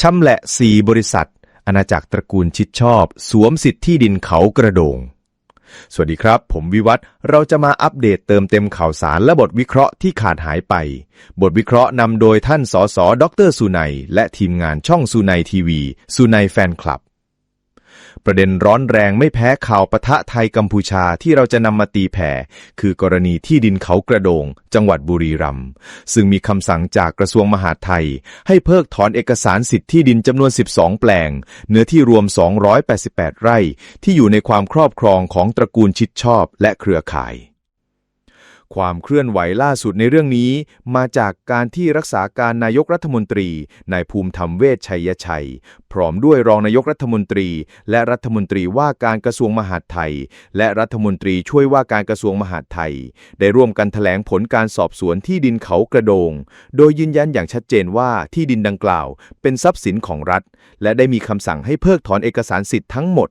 ชำแหละสี่บริษัท อาณาจักรตระกูลชิดชอบ สวมสิทธิที่ดินเขากระโดง สวัสดีครับ ผมวิวัฒน์เราจะมาอัปเดตเติมเต็มข่าวสารและบทวิเคราะห์ที่ขาดหายไป บทวิเคราะห์นำโดยท่านสสดรสุนัย และทีมงานช่องสุนัยทีวี สุนัยแฟนคลับ ประเด็นร้อนแรงไม่แพ้ข่าวปะทะไทยกัมพูชาที่เราจะนำมาตีแผ่ คือกรณีที่ดินเขากระโดง จังหวัดบุรีรัมย์ซึ่งมีคำสั่งจากกระทรวงมหาดไทย ให้เพิกถอนเอกสารสิทธิ์ที่ดินจำนวน 12 แปลง เนื้อที่รวม 288 ไร่ ที่อยู่ในความครอบครองของตระกูลชิดชอบและเครือข่าย ความเคลื่อนไหวล่าสุดในเรื่องนี้ มาจากการที่รักษาการนายกรัฐมนตรีนายภูมิธรรมเวชชัยชัย พร้อมด้วยรองนายกรัฐมนตรี และรัฐมนตรีว่าการกระทรวงมหาดไทย และรัฐมนตรีช่วยว่าการกระทรวงมหาดไทย ได้ร่วมกันแถลงผลการสอบสวนที่ดินเขากระโดง โดยยืนยันอย่างชัดเจนว่าที่ดินดังกล่าว เป็นทรัพย์สินของรัฐ และได้มีคำสั่งให้เพิกถอนเอกสารสิทธิ์ทั้งหมด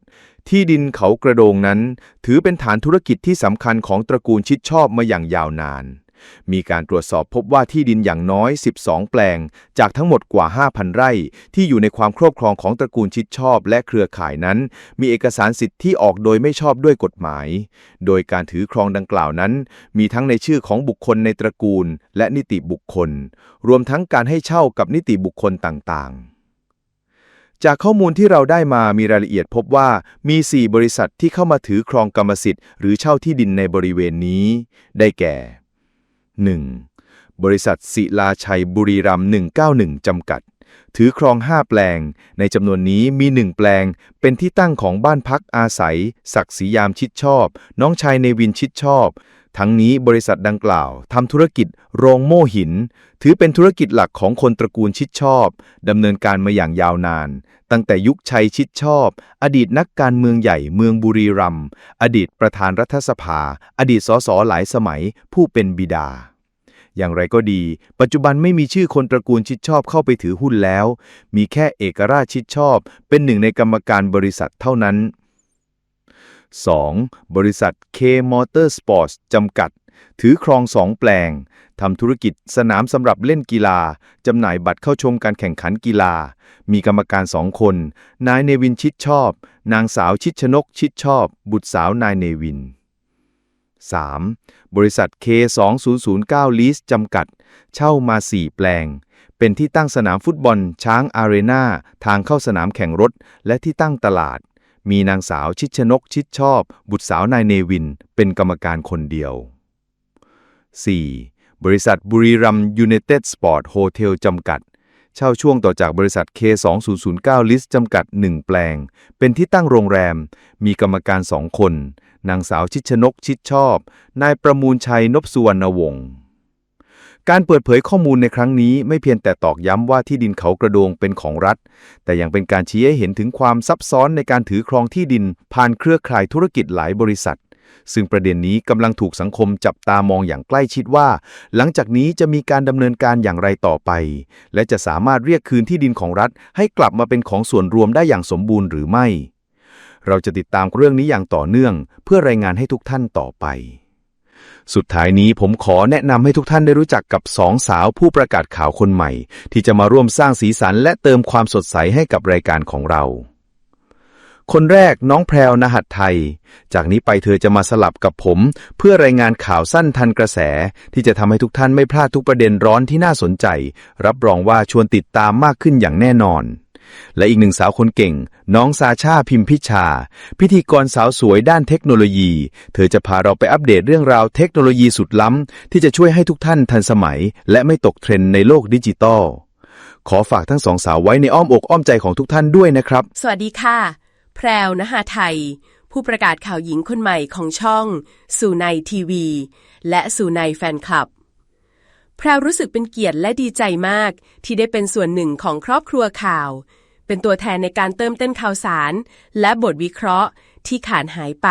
ที่ดินเขากระโดงนั้น ถือเป็นฐานธุรกิจที่สำคัญของตระกูลชิดชอบมาอย่างยาวนาน มีการตรวจสอบพบว่าที่ดินอย่างน้อย 12 แปลง จากทั้งหมดกว่า 5,000 ไร่ ที่อยู่ในความครอบครองของตระกูลชิดชอบและเครือข่ายนั้น มีเอกสารสิทธิ์ที่ออกโดยไม่ชอบด้วยกฎหมาย โดยการถือครองดังกล่าวนั้น มีทั้งในชื่อของบุคคลในตระกูล และนิติบุคคล รวมทั้งการให้เช่ากับนิติบุคคลต่างๆ จากข้อมูลที่เราได้มามีรายละเอียดพบว่ามี 4 บริษัทที่เข้ามาถือครองกรรมสิทธิ์หรือเช่าที่ดินในบริเวณนี้ ได้แก่ 1. บริษัทศิลาชัยบุรีรัมย์191 จำกัด ถือครอง 5 แปลง ในจำนวนนี้มี 1 แปลง เป็นที่ตั้งของบ้านพักอาศัย ศักดิ์ศรียามชิดชอบ น้องชายในวินชิดชอบ ทั้งนี้บริษัทดังกล่าวทำธุรกิจโรงโม่หิน ถือเป็นธุรกิจหลักของคนตระกูลชิดชอบดำเนินการมาอย่างยาวนาน ตั้งแต่ยุคชัยชิดชอบ อดีตนักการเมืองใหญ่เมืองบุรีรัมย์อดีตประธานรัฐสภา อดีตสสหลายสมัย ผู้เป็นบิดา อย่างไรก็ดี ปัจจุบันไม่มีชื่อคนตระกูลชิดชอบเข้าไปถือหุ้นแล้ว มีแค่เอกราชชิดชอบ เป็นหนึ่งในกรรมการบริษัทเท่านั้น 2. บริษัท K Motor Sports จำกัด ถือครอง2แปลง ทำธุรกิจสนามสำหรับเล่นกีฬา จำหน่ายบัตรเข้าชมการแข่งขันกีฬา มีกรรมการสองคน นายเนวินชิดชอบ นางสาวชิดชนกชิดชอบ บุตรสาวนายเนวิน 3. บริษัท K2009 ลีสจำกัด เช่ามา 4 แปลง เป็นที่ตั้งสนามฟุตบอลช้างอารีนาทางเข้าสนามแข่งรถ และที่ตั้งตลาด มีนางสาวชิดชนกชิดชอบ บุตรสาวนายเนวิน เป็นกรรมการคนเดียว 4. บริษัทบุรีรัมยูเนเต็ดสปอร์ตโฮเทลจำกัด เช่าช่วงต่อจากบริษัท K2009 ลิสจำกัด 1 แปลง เป็นที่ตั้งโรงแรม มีกรรมการสองคน นางสาวชิดชนกชิดชอบ นายประมูลชัยนพสุวรรณวงศ์ การเปิดเผยข้อมูลในครั้งนี้ไม่เพียงแต่ตอกย้ำว่าที่ดินเขากระโดงเป็นของรัฐ แต่ยังเป็นการชี้ให้เห็นถึงความซับซ้อนในการถือครองที่ดิน ผ่านเครือข่ายธุรกิจหลายบริษัท ซึ่งประเด็นนี้กำลังถูกสังคมจับตามองอย่างใกล้ชิดว่า หลังจากนี้จะมีการดำเนินการอย่างไรต่อไป และจะสามารถเรียกคืนที่ดินของรัฐ ให้กลับมาเป็นของส่วนรวมได้อย่างสมบูรณ์หรือไม่ เราจะติดตามเรื่องนี้อย่างต่อเนื่อง เพื่อรายงานให้ทุกท่านต่อไป สุดท้ายนี้ผมขอแนะนำให้ทุกท่านได้รู้จักกับสองสาวผู้ประกาศข่าวคนใหม่ ที่จะมาร่วมสร้างสีสันและเติมความสดใสให้กับรายการของเรา คนแรกน้องแพรวนหัดไทย จากนี้ไปเธอจะมาสลับกับผม เพื่อรายงานข่าวสั้นทันกระแส ที่จะทำให้ทุกท่านไม่พลาดทุกประเด็นร้อนที่น่าสนใจ รับรองว่าชวนติดตามมากขึ้นอย่างแน่นอน และอีกหนึ่งสาวคนเก่ง น้องซาชาพิมพิชา พิธีกรสาวสวยด้านเทคโนโลยี เธอจะพาเราไปอัปเดตเรื่องราวเทคโนโลยีสุดล้ำ ที่จะช่วยให้ทุกท่านทันสมัย และไม่ตกเทรนด์ในโลกดิจิตอลขอฝากทั้งสองสาวไว้ในอ้อมอกอ้อมใจของทุกท่านด้วยนะครับ สวัสดีค่ะ แพรวนหาไทย ผู้ประกาศข่าวหญิงคนใหม่ของช่อง สู่ในทีวี และสู่ในแฟนคลับ แพรวรู้สึกเป็นเกียรติและดีใจมาก ที่ได้เป็นส่วนหนึ่งของครอบครัวข่าว เป็นตัวแทนในการเติมเต้นข่าวสาร และบทวิเคราะห์ที่ขาดหายไป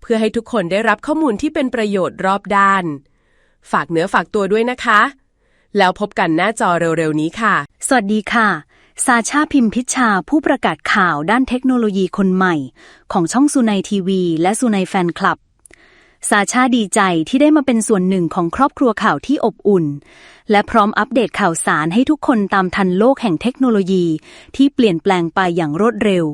เพื่อให้ทุกคนได้รับข้อมูลที่เป็นประโยชน์รอบด้าน ฝากเนื้อฝากตัวด้วยนะคะ แล้วพบกันหน้าจอเร็วๆนี้ค่ะ สวัสดีค่ะ ซาชาพิมพิชชาผู้ประกาศข่าวด้านเทคโนโลยีคนใหม่ ของช่องซูไนทีวี และซูไนแฟนคลับ ซาชาดีใจที่ได้มาเป็นส่วนหนึ่งของครอบครัวข่าวที่อบอุ่น และพร้อมอัปเดตข่าวสารให้ทุกคนตามทันโลกแห่งเทคโนโลยีที่เปลี่ยนแปลงไปอย่างรวดเร็ว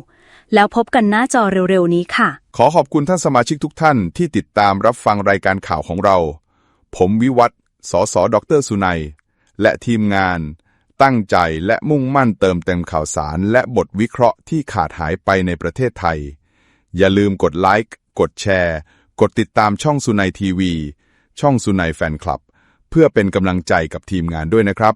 แล้วพบกันหน้าจอเร็วๆนี้ค่ะ ขอขอบคุณท่านสมาชิกทุกท่านที่ติดตามรับฟังรายการข่าวของเรา ผมวิวัฒน์สสดรสุนัย และทีมงาน ตั้งใจและมุ่งมั่นเติมเต็มข่าวสารและบทวิเคราะห์ที่ขาดหายไปในประเทศไทย อย่าลืมกดไลค์กดแชร์ กดติดตามช่องสุนัยทีวี ช่องสุนัยแฟนคลับ เพื่อเป็นกำลังใจกับทีมงานด้วยนะครับ